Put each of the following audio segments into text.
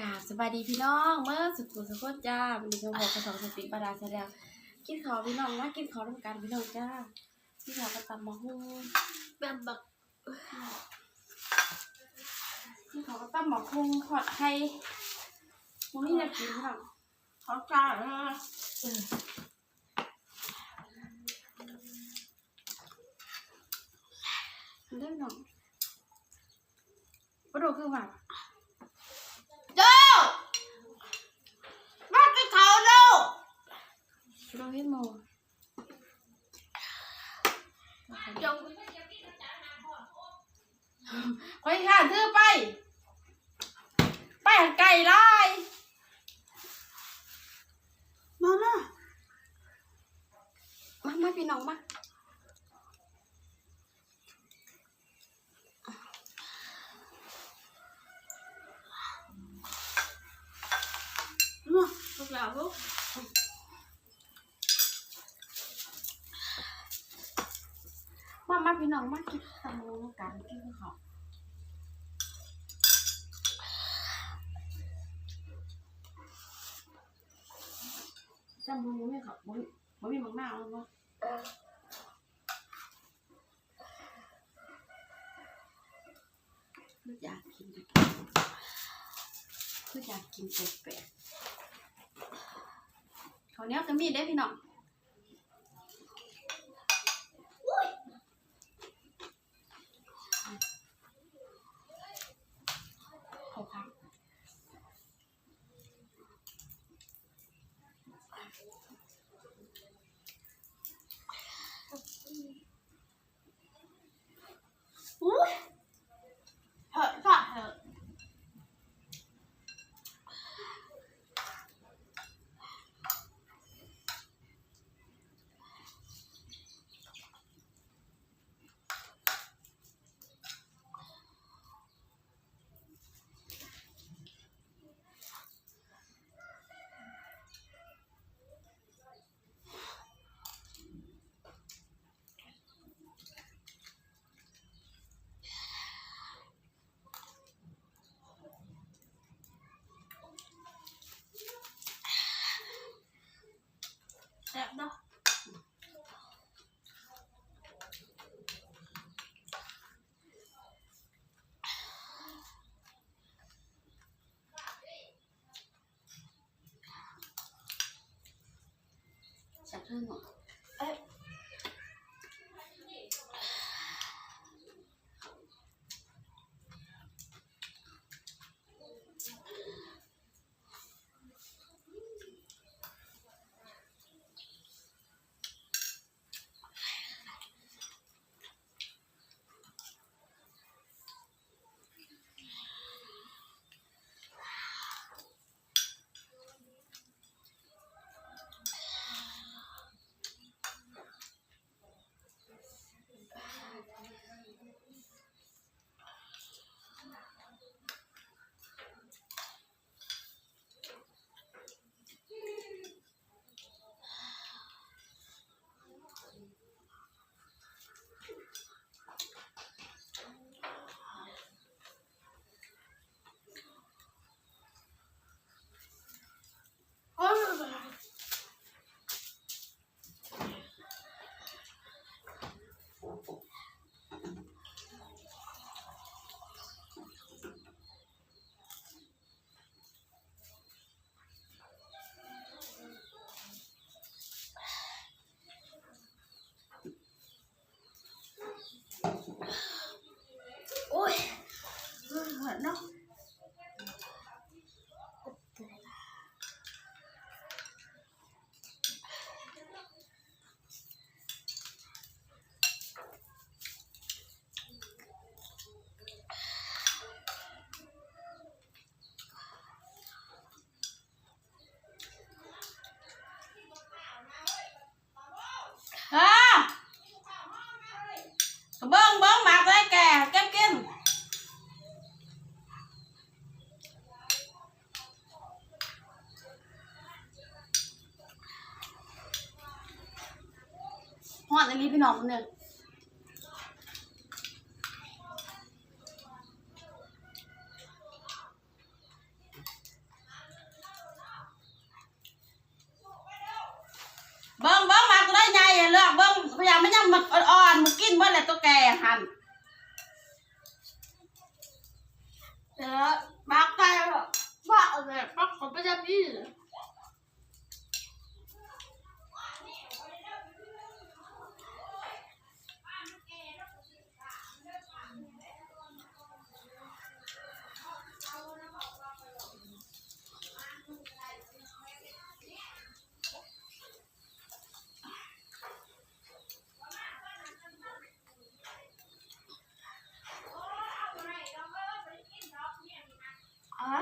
กราบสบายดีพี่น้องเมื่อสุขุสุขนจ้าวันนี้ก็บอกกระสองสติปาราแสดงกินข้าวพี่น้องนะกินข้าวร่วมกันพี่น้องจ้าพี่น้องก็ตำมะฮุ่งแบบบักพี่เขาก็ตำมะฮุ่งทอดไข่มันไม่ได้กินพี่น้องเขาจ่ายนะมันได้พี่น้องกระโดดขึ้นมาโจ้มากินเขาวเร็ว กระโดดให้โมจงคอยข้าถือไป ไปหันไก่ไล่มามามามาพี่น้องมามาพวกเราพวก มามา พี่น้องมากินตำมะฮุ่งกันกินข้าจำมะฮุ่งไม่ค่ะบ่มีบ่มีมังหน้าวแล้วเนาะคืออยากกินคืออยากกินแปลกๆเขาเนี้ยวก็มีได้พี่น้องเขาพัก อุ้ยเหอะจ่าเหอะ แซ่บเนาะ จับ กรบื้องเบงมาได้แก่เก็บกินหอดอันนี้พี่น้องคนหนึ่งเบิ้งเบิ้งมาก็ได้ไงเลือกเบิ้งพยายามไม่ยังมัด กินเมื่อไรตัวแก่หัน เดี๋ยวบักไปหรอว่าอะไรบักของประจำที่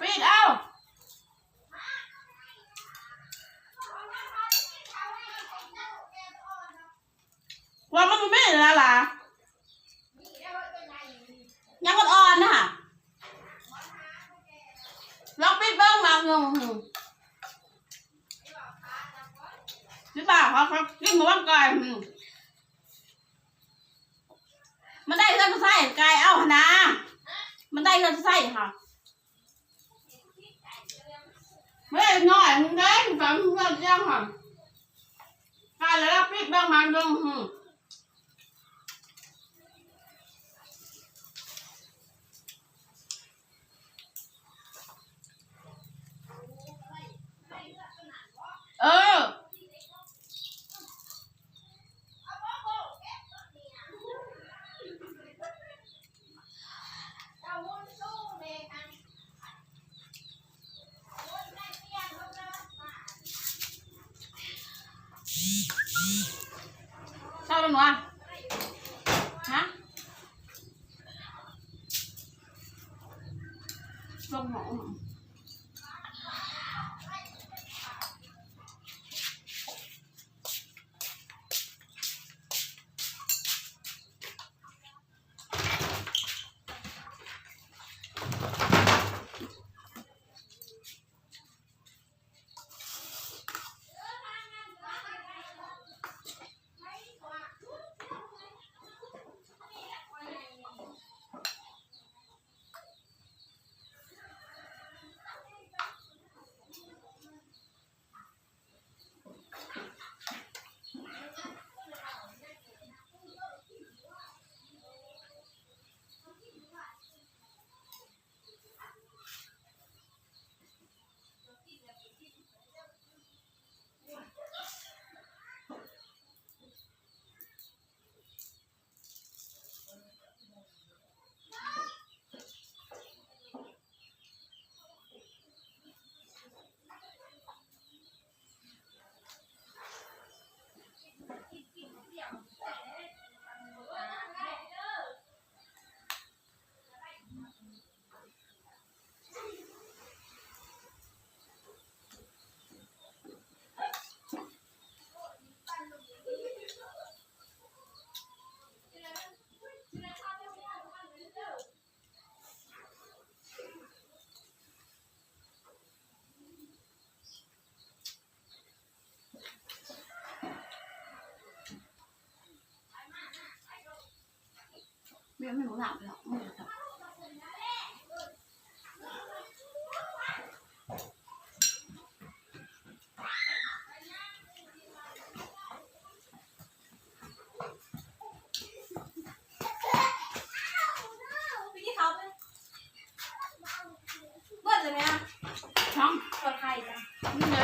ปิดเอาว่ามันไม่ได้แล้วล่ะยังอ่อนๆนะลองปิ ดเบิ้งมาเงงพี่บ่าเขาเขากินมูว่างไก่อืมมันได้เงินไส้ไก่เอ้าหนนะ มันได้เงินไส้ค่ะไม่ได้น้อยมึงได้ฟังเรื่องยังค่ะกายแล้วปิดเบื้องมันเบื้องหืม เเบี้ไม่รู้หลับหรอกไม่รู้หลับช่รจ้ะนี่ไง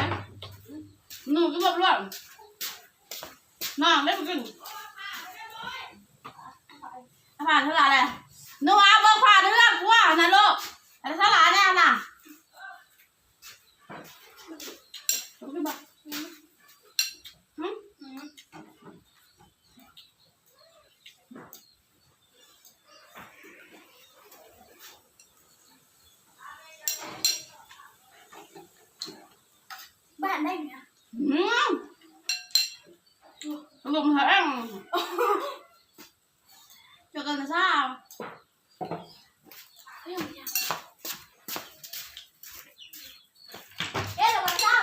หนูก็บอกว่าน้องเล่นกิน ผ่านเท่าไหร่เลยนัวเบิกผ่านเรื่องกูว่านะลูกแต่เท่าไหร่แน่น่ะ cái bập. Hử? อืมบ้านได้ไหมอะ Ừ. Lùm hả em? Cho cần là sao? เฮ้ยไม่เอาเอ๊ะระวังจ้า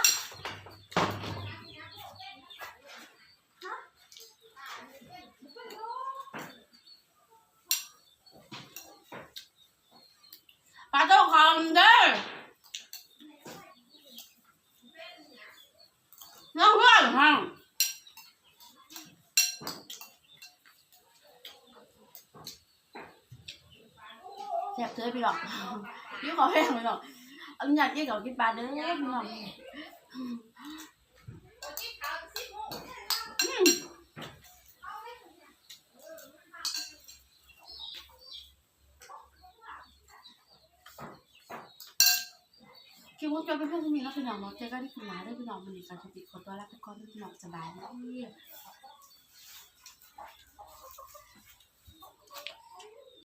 Bà tôi còn đấy. Nó hứa hả? แซ่บเด้อ พี่น้องพี่ขอแห้งพี่น้องอันอยากกินกับกินปลาเด้อพี่น้องคิดว่าจะเป็นเพื่อนที่มีแล้วพี่น้องเนาะเจ๊ก็ได้คุณหลาได้พี่น้องมันอีกการติดขอตัวลาไปก่อนพี่น้องสบายนะพี่